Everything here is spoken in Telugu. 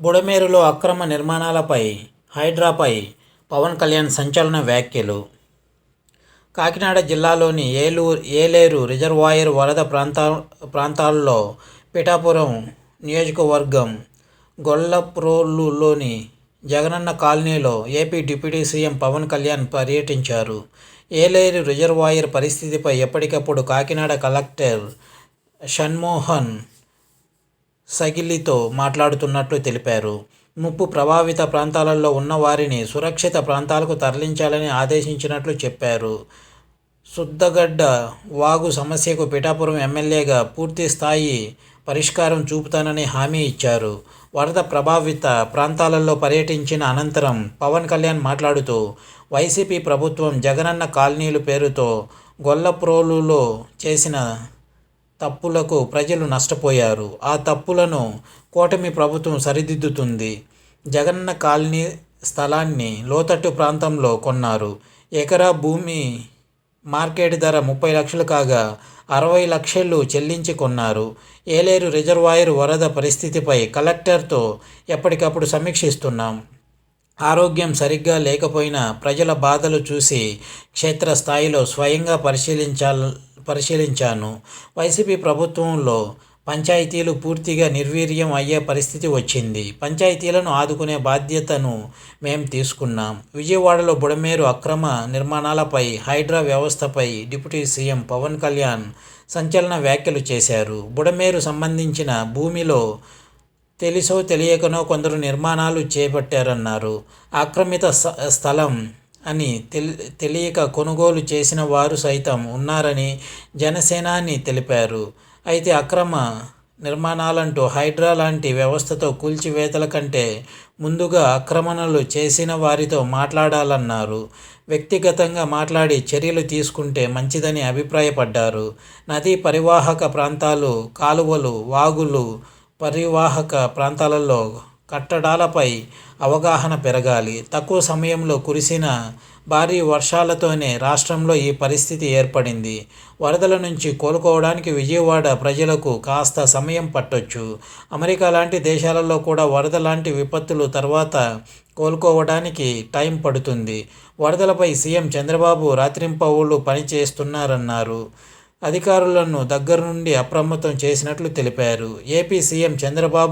బుడమేరులో అక్రమ నిర్మాణాలపై హైడ్రాపై పవన్ కళ్యాణ్ సంచలన వ్యాఖ్యలు. కాకినాడ జిల్లాలోని ఏలూరు ఏలేరు రిజర్వాయర్ వరద ప్రాంతా ప్రాంతాల్లో పిఠాపురం నియోజకవర్గం గొల్లప్రోలులోని జగనన్న కాలనీలో AP deputy CM Pawan Kalyan పర్యటించారు. ఏలేరు రిజర్వాయర్ పరిస్థితిపై ఎప్పటికప్పుడు కాకినాడ కలెక్టర్ షణ్మోహన్ సగిలితో మాట్లాడుతున్నట్లు తెలిపారు. ముప్పు ప్రభావిత ప్రాంతాలలో ఉన్న వారిని సురక్షిత ప్రాంతాలకు తరలించాలని ఆదేశించినట్లు చెప్పారు. సుద్దగడ్డ వాగు సమస్యకు పిఠాపురం ఎమ్మెల్యేగా పూర్తి స్థాయి పరిష్కారం చూపుతానని హామీ ఇచ్చారు. వరద ప్రభావిత ప్రాంతాలలో పర్యటించిన అనంతరం పవన్ కళ్యాణ్ మాట్లాడుతూ వైసీపీ ప్రభుత్వం జగనన్న కాలనీలు పేరుతో గొల్లప్రోలులో చేసిన తప్పులకు ప్రజలు నష్టపోయారు. ఆ తప్పులను కూటమి ప్రభుత్వం సరిదిద్దుతుంది. జగనన్న కాలనీ స్థలాన్ని లోతట్టు ప్రాంతంలో కొన్నారు. ఎకరా భూమి మార్కెట్ ధర ముప్పై లక్షలు కాగా అరవై లక్షలు చెల్లించి కొన్నారు. ఏలేరు రిజర్వాయర్ వరద పరిస్థితిపై కలెక్టర్తో ఎప్పటికప్పుడు సమీక్షిస్తున్నాం. ఆరోగ్యం సరిగ్గా లేకపోయినా ప్రజల బాధలు చూసి క్షేత్రస్థాయిలో స్వయంగా పరిశీలించాల పరిశీలించాను. వైసీపీ ప్రభుత్వంలో పంచాయతీలు పూర్తిగా నిర్వీర్యం అయ్యే పరిస్థితి వచ్చింది. పంచాయతీలను ఆదుకునే బాధ్యతను మేము తీసుకున్నాం. విజయవాడలో బుడమేరు అక్రమ నిర్మాణాలపై హైడ్రా వ్యవస్థపై డిప్యూటీ సీఎం పవన్ కళ్యాణ్ సంచలన వ్యాఖ్యలు చేశారు. బుడమేరు సంబంధించిన భూమిలో తెలిసో తెలియకనో కొందరు నిర్మాణాలు చేపట్టారన్నారు. ఆక్రమిత స్థలం అని తెలియక కొనుగోలు చేసిన వారు సైతం ఉన్నారని జనసేనాని తెలిపారు. అయితే అక్రమ నిర్మాణాలంటూ హైడ్రా లాంటి వ్యవస్థతో కూల్చివేతల కంటే ముందుగా ఆక్రమణలు చేసిన వారితో మాట్లాడాలన్నారు. వ్యక్తిగతంగా మాట్లాడి చర్యలు తీసుకుంటే మంచిదని అభిప్రాయపడ్డారు. నదీ పరివాహక ప్రాంతాలు కాలువలు వాగులు పరివాహక ప్రాంతాలలో కట్టడాలపై అవగాహన పెరగాలి. తక్కువ సమయంలో కురిసిన భారీ వర్షాలతోనే రాష్ట్రంలో ఈ పరిస్థితి ఏర్పడింది. వరదల నుంచి కోలుకోవడానికి విజయవాడ ప్రజలకు కాస్త సమయం పట్టొచ్చు. అమెరికా లాంటి దేశాలలో కూడా వరద లాంటి విపత్తులు తర్వాత కోలుకోవడానికి టైం పడుతుంది. వరదలపై సీఎం చంద్రబాబు రాత్రింపవులు పనిచేస్తున్నారన్నారు. అధికారులను దగ్గర నుండి అప్రమత్తం చేసినట్లు తెలిపారు. AP CM Chandrababu